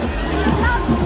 Come on.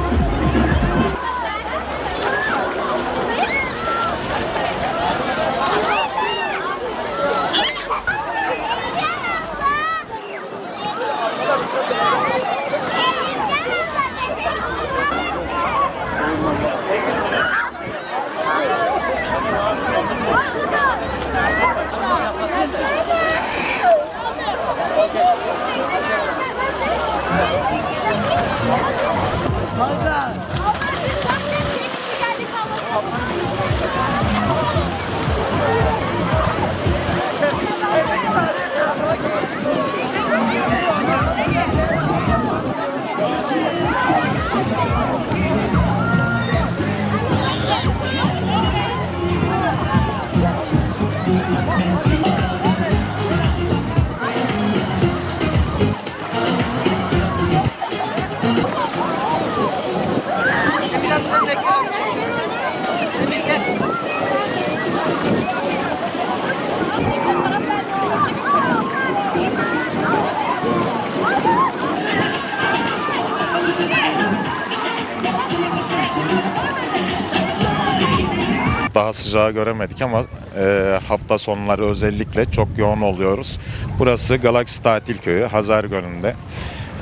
Sıcağı göremedik ama e, hafta sonları özellikle çok yoğun oluyoruz. Burası Galaksi Tatil Köyü, Hazar Gölü'nde.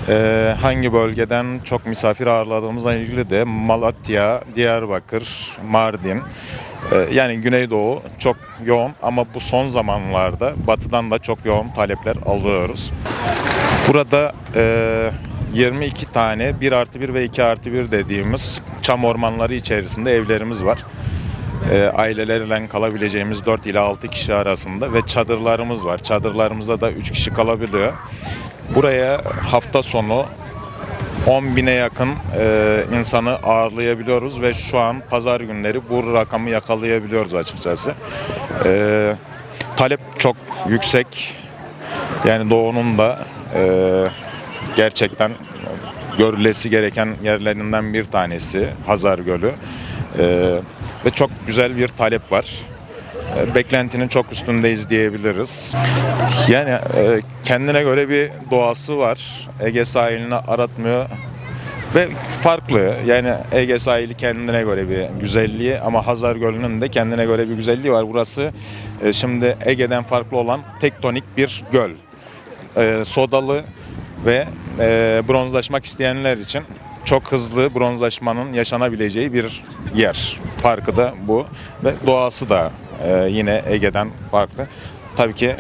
E, hangi bölgeden çok misafir ağırladığımızla ilgili de Malatya, Diyarbakır, Mardin, e, yani Güneydoğu çok yoğun ama bu son zamanlarda batıdan da çok yoğun talepler alıyoruz. Burada e, 22 tane 1 artı 1 ve 2 artı 1 dediğimiz çam ormanları içerisinde evlerimiz var. E, ailelerle kalabileceğimiz 4 ila 6 kişi arasında ve çadırlarımız var. Çadırlarımızda da 3 kişi kalabiliyor. Buraya hafta sonu 10 bine yakın e, insanı ağırlayabiliyoruz ve şu an pazar günleri bu rakamı yakalayabiliyoruz açıkçası. E, talep çok yüksek. Yani doğunun da e, gerçekten görülesi gereken yerlerinden bir tanesi Hazar Gölü. E, ve çok güzel bir talep var. E, beklentinin çok üstündeyiz diyebiliriz. Yani e, kendine göre bir doğası var. Ege sahilini aratmıyor ve farklı. Yani Ege sahili kendine göre bir güzelliği ama Hazar Gölü'nün de kendine göre bir güzelliği var. Burası e, şimdi Ege'den farklı olan tektonik bir göl. Sodalı ve bronzlaşmak isteyenler için çok hızlı bronzlaşmanın yaşanabileceği bir yer. Farkı da bu ve doğası da e, yine Ege'den farklı. Tabii ki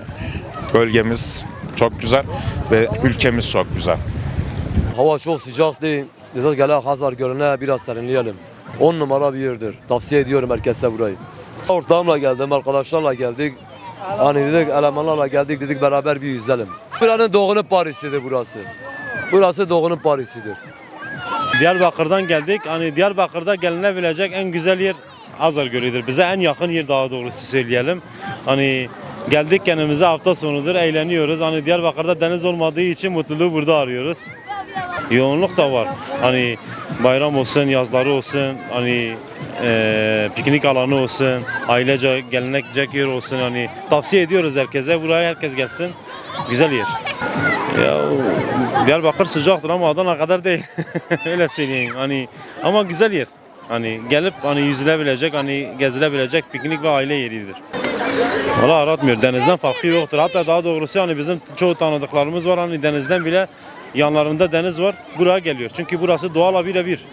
bölgemiz çok güzel ve ülkemiz çok güzel. Hava çok sıcak değil. Dedik gel Hazar Gölü'ne biraz serinleyelim. 10 numara bir yerdir. Tavsiye ediyorum herkese burayı. Ortağımla geldim, arkadaşlarla geldik. Hani dedik elemanlarla geldik dedik beraber bir yüzelim. Buranın doğunun Paris'idir burası. Burası doğunun Paris'idir. Diyarbakır'dan geldik. Hani Diyarbakır'da gelinebilecek en güzel yer Hazar Gölü'dür. Bize en yakın yer daha doğrusu söyleyelim. Hani geldik kendimize hafta sonudur eğleniyoruz. Hani Diyarbakır'da deniz olmadığı için mutluluğu burada arıyoruz. Yoğunluk da var. Hani bayram olsun, yazları olsun, hani eee, piknik alanı olsun, ailece gelinecek yer olsun. Hani tavsiye ediyoruz herkese. Buraya herkes gelsin. Güzel yer. Ya Diyarbakır sıcaktır ama Adana kadar değil. Öyle söyleyeyim. Hani ama güzel yer. Hani gelip hani yüzülebilecek, hani gezilebilecek piknik ve aile yeridir. Valla aratmıyor. Denizden farkı yoktur. Hatta daha doğrusu hani bizim çoğu tanıdıklarımız var. Hani denizden bile yanlarında deniz var. Buraya geliyor. Çünkü burası doğal bile bir.